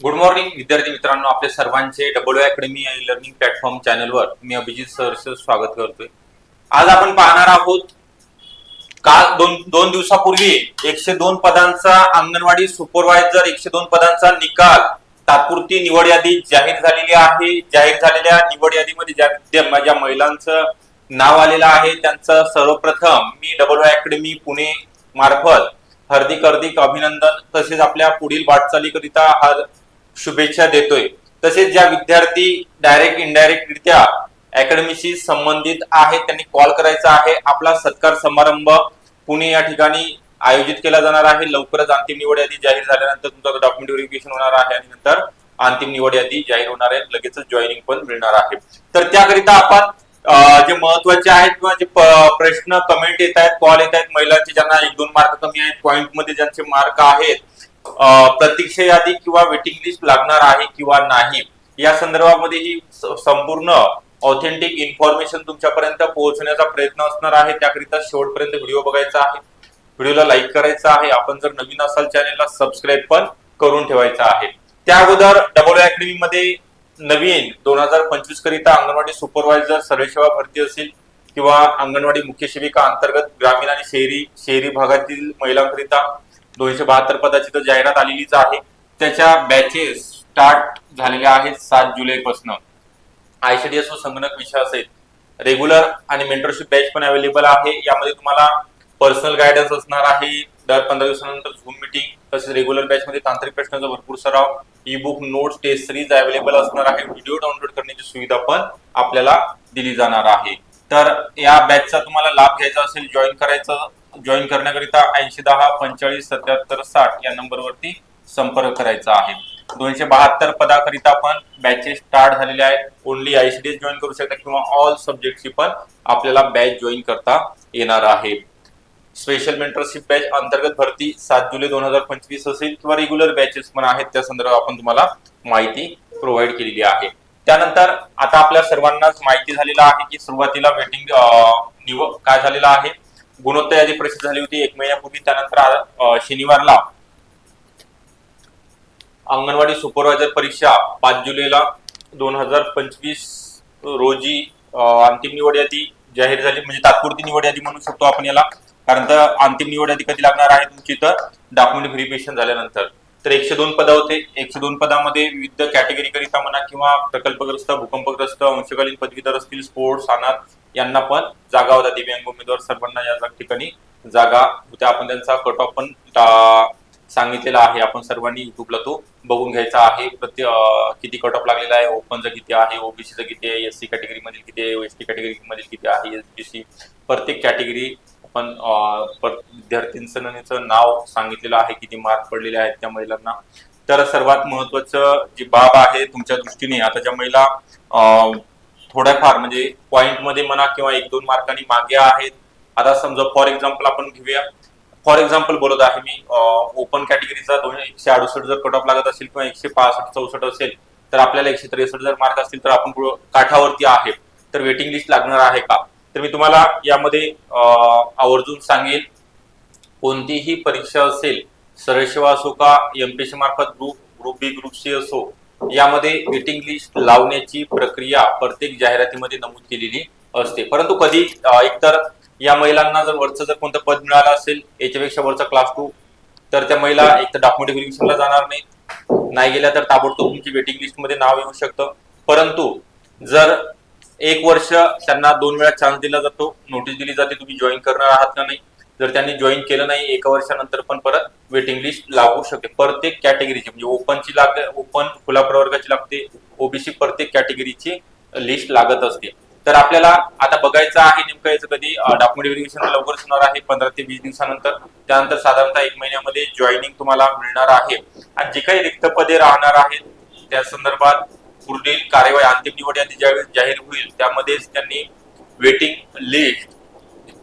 Good morning विद्यार्थी मित्रांनो. आपल्या सर्वांचे डबल अकॅडमी आणि लर्निंग प्लॅटफॉर्म चॅनलवर मी अभिजित सरचं स्वागत करतोय. आज आपण पाहणार आहोत काल दोन दोन दिवसापूर्वी एकशे दोन पदांचा अंगणवाडी सुपरवायझर एकशे दोन पदांचा निकाल तात्पुरती निवड यादी जाहीर झालेली आहे. जाहीर झालेल्या निवड यादीमध्ये ज्या ज्या महिलांचं नाव आलेलं आहे त्यांचं सर्वप्रथम मी डबल अकॅडमी पुणे मार्फत हार्दिक हार्दिक अभिनंदन. तसेच आपल्या पुढील वाटचालीकरिता हा शुभेच्छा देतोय. तसेच ज्या विद्यार्थी डायरेक्ट इनडायरेक्ट रित्या अकॅडमीशी संबंधित आहे त्यांनी कॉल करायचा आहे. आपला सत्कार समारंभ पुणे या ठिकाणी आयोजित केला जाणार आहे. लवकरच अंतिम निवड यादी जाहीर झाल्यानंतर तुमचं डॉक्युमेंट व्हेरिफिकेशन होणार आहे आणि नंतर अंतिम निवड यादी जाहीर होणार आहे. लगेचच जॉईनिंग पण मिळणार आहे. तर त्याकरिता आपण जे महत्त्वाचे आहेत किंवा जे प्रश्न कमेंट येत आहेत कॉल येत आहेत महिलांचे ज्यांना एक दोन मार्क कमी आहेत पॉईंटमध्ये ज्यांचे मार्क आहेत प्रतीक्षा यादी किंवा वेटिंग लिस्ट लागणार आहे किंवा नाही या संदर्भामध्ये ही संपूर्ण ऑथेंटिक इन्फॉर्मेशन तुमच्यापर्यंत पोहोचण्याचा प्रयत्न असणार आहे. त्याकरिता शेवटपर्यंत व्हिडिओ बघायचा आहे. व्हिडिओला लाईक करायचा आहे. आपण जर नवीन असाल चॅनेलला सबस्क्राईब पण करून ठेवायचा आहे. त्या अगोदर डबल अकॅडमी मध्ये नवीन दोन हजार पंचवीस करिता अंगणवाडी सुपरवायझर सर्व सेवा भरती असेल किंवा अंगणवाडी मुख्य सेविका अंतर्गत ग्रामीण आणि शहरी शहरी भागातील महिलांकरिता दोनशे बहात्तर पदाची तर जाहिरात आलेलीच आहे. त्याच्या बॅचेस स्टार्ट झालेल्या आहेत सात जुलै पासून आयसीडीएस व संगणक विषय असेल रेग्युलर आणि मेंटरशिप बॅच पण अवेलेबल आहे. यामध्ये तुम्हाला पर्सनल गायडन्स असणार आहे. दर पंधरा दिवसानंतर झूम मिटिंग तसेच रेग्युलर बॅच मध्ये तांत्रिक प्रश्नांचा भरपूर सराव e book notes test series available असणार आहे. व्हिडिओ डाउनलोड करण्याची सुविधा पण आपल्याला दिली जाणार आहे. तर या बॅचचा तुम्हाला लाभ घ्यायचा असेल जॉईन करायचं जॉईन करण्याकरिता ऐंशी दहा पंचेचाळीस सत्याहत्तर साठ या नंबरवरती संपर्क करायचा आहे. दोनशे बहात्तर पदाकरिता पण बॅचेस स्टार्ट झालेले आहेत. ओनली आयसीडीएस जॉईन करू शकता किंवा ऑल सब्जेक्टची पण आपल्याला बॅच जॉईन करता येणार आहे. स्पेशल मेंटरशिप बॅच अंतर्गत भरती सात जुलै दोन हजार पंचवीस असेल किंवा रेग्युलर बॅचेस पण आहेत त्या संदर्भात आपण तुम्हाला माहिती प्रोव्हाइड केलेली आहे. त्यानंतर आता आपल्या सर्वांनाच माहिती झालेलं आहे की सुरुवातीला वेटिंग निवड काय झालेलं आहे? गुणोत्तर यादी प्रसिद्ध झाली होती. एक महिन्यापूर्वी त्यानंतर शनिवारला अंगणवाडी सुपरवायझर परीक्षा पाच जुलैला दोन हजार पंचवीस रोजी अंतिम निवड यादी जाहीर झाली. म्हणजे तात्पुरती निवड यादी म्हणू शकतो आपण याला. कारण तर अंतिम निवड यादी कधी लागणार आहे तुमची तर डॉक्युमेंट व्हेरिफिकेशन झाल्यानंतर. तर एकशे दोन पद होते. एकशे दोन पदामध्ये विविध कॅटेगरी करिता म्हणा किंवा प्रकल्पग्रस्त भूकंपग्रस्त अंशकालीन पदवीधर असतील स्पोर्ट्स अनाथ यांना पण जागा होत्या दिव्यांग उमेदवार सर्वांना या ठिकाणी जागा. होत्या आपण त्यांचा कट ऑफ पण सांगितलेला आहे. आपण सर्वांनी युट्यूबला तो बघून घ्यायचा आहे. प्रत्येक किती कट ऑफ लागलेला आहे. ओपनचं किती आहे? ओबीसीचं किती आहे? एस सी कॅटेगरी मधील किती आहे? एस टी कॅटेगरी मधील किती आहे? एस बी सी प्रत्येक कॅटेगरी आपण विद्यार्थ्यांचं नाव सांगितलेलं आहे. किती मार्क पडलेले आहेत त्या महिलांना. तर सर्वात महत्वाचं जी बाब आहे तुमच्या दृष्टीने आता ज्या महिला थोड्याफार म्हणजे पॉइंटमध्ये म्हणा किंवा एक दोन मार्कांनी मागे आहेत. आता समजा फॉर एक्झाम्पल आपण घेऊया. फॉर एक्झाम्पल बोलत आहे मी ओपन कॅटेगरीचा दोन एकशे अडुसष्ट जर कट ऑफ लागत असेल किंवा एकशे पासष्ट चौसष्ट असेल तर आपल्याला एकशे त्रेसष्ट जर मार्क असतील तर आपण काठावरती आहे. तर वेटिंग लिस्ट लागणार आहे का? तर मी तुम्हाला यामध्ये आवर्जून सांगेल. कोणतीही परीक्षा असेल सरळ सेवा असो का एमपीएससी मार्फत group group B group C असो यामध्ये वेटिंग लिस्ट लावण्याची प्रक्रिया प्रत्येक जाहिरातीमध्ये नमूद केलेली असते. परंतु कधी एकतर या महिलांना जर वरचं जर कोणतं पद मिळालं असेल याच्यापेक्षा वरचा क्लास टू तर त्या महिला एक तर डॉक्युमेंट व्हेरिफिकेशनला जाणार नाही नाही गेल्या तर ताबडतोब तुमची वेटिंग लिस्टमध्ये नाव येऊ शकतं. परंतु जर एक वर्ष त्यांना दोन वेळा चान्स दिला जातो नोटीस दिली जाते तुम्ही जॉईन करणार आहात का नाही जर त्यांनी जॉईन केलं नाही एका वर्षानंतर पण परत वेटिंग लिस्ट लागू शकते प्रत्येक कॅटेगरीची म्हणजे ओपनची लागते ओपन खुला प्रवर्गाची लागते ओबीसी प्रत्येक कॅटेगरीची लिस्ट लागत असते. तर आपल्याला आता बघायचं आहे नेमकं याचं कधी डॉक्युमेंट व्हेरिफिकेशन लवकरच होणार आहे पंधरा ते वीस दिवसानंतर. त्यानंतर साधारणतः एक महिन्यामध्ये जॉईनिंग तुम्हाला मिळणार आहे. आणि जे काही रिक्त पदे राहणार आहेत त्या संदर्भात पुढील कार्यवाही अंतिम निवड यादी ज्यावेळेस जाहीर होईल त्यामध्येच त्यांनी वेटिंग लिस्ट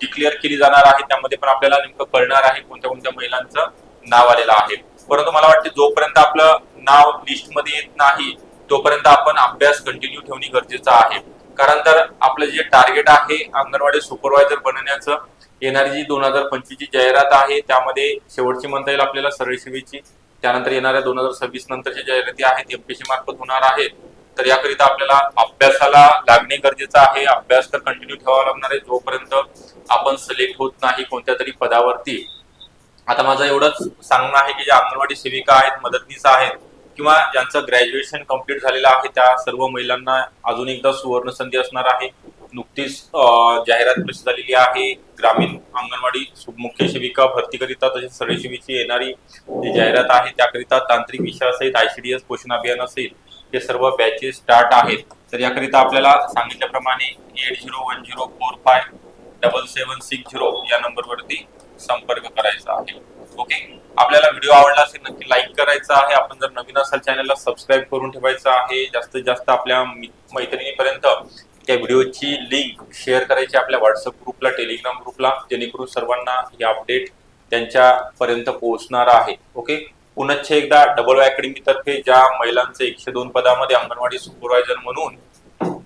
डिक्लेअर केली जाणार आहे त्यामध्ये पण आपल्याला नेमकं कळणार आहे कोणत्या कोणत्या महिलांचं नाव आलेलं आहे. परंतु मला वाटते जोपर्यंत आपलं नाव लिस्टमध्ये येत नाही तोपर्यंत आपण अभ्यास कंटिन्यू ठेवणे गरजेचं आहे. कारण तर आपलं जे टार्गेट आहे अंगणवाडी सुपरवायझर बनण्याचं येणारी जी दोन हजार पंचवीस ची जाहिरात आहे त्यामध्ये शेवटची म्हणता येईल आपल्याला सरळ सेवेची. त्यानंतर येणाऱ्या दोन हजार सव्वीस नंतरच्या जाहिराती आहेत एमपीसी मार्फत होणार आहेत. तर याकरिता आपल्याला अभ्यासाला लागणे गरजेचं आहे. अभ्यास तर कंटिन्यू ठेवावा लागणार आहे. जोपर्यंत आपण सिलेक्ट होत नाही कोणत्या तरी पदावरती. आता माझं एवढंच सांगणं आहे की ज्या अंगणवाडी सेविका आहेत मदतनीस आहेत किंवा ज्यांचं ग्रॅज्युएशन कंप्लीट झालेलं आहे त्या सर्व महिलांना अजून एकदा सुवर्ण संधी असणार आहे. नुकतीच जाहिरात प्रसिद्ध झालेली आहे. ग्रामीण अंगणवाडी मुख्य सेविका भरतीकरिता तसेच सरळसेवीची येणारी जी जाहिरात आहे त्याकरिता तांत्रिक विषयासहित आयसीडीएस पोषण अभियान असेल हे सर्व बॅचेस स्टार्ट आहेत. तर याकरिता आपल्याला सांगितल्याप्रमाणे eight zero one zero four five double seven six zero या नंबरवरती संपर्क करायचा आहे. ओके आपल्याला व्हिडिओ आवडला असेल नक्की लाईक करायचा आहे. आपण जर नवीन असाल चॅनलला सबस्क्राईब करून ठेवायचं आहे. जास्तीत जास्त आपल्या मैत्रिणीपर्यंत त्या व्हिडिओची लिंक शेअर करायची आपल्या व्हॉट्सअप ग्रुपला टेलिग्राम ग्रुपला जेणेकरून सर्वांना हे अपडेट त्यांच्यापर्यंत पोहोचणार आहे. ओके पुनश्च एकदा डबल अकॅडमी तर्फे ज्या महिलांचे एकशे दोन पदामध्ये अंगणवाडी सुपरवायझर म्हणून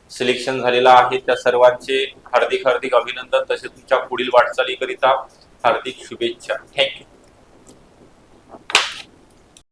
सिलेक्शन झालेलं आहे त्या सर्वांचे हार्दिक हार्दिक अभिनंदन. तसेच तुमच्या पुढील वाटचालीकरिता हार्दिक शुभेच्छा. थँक्यू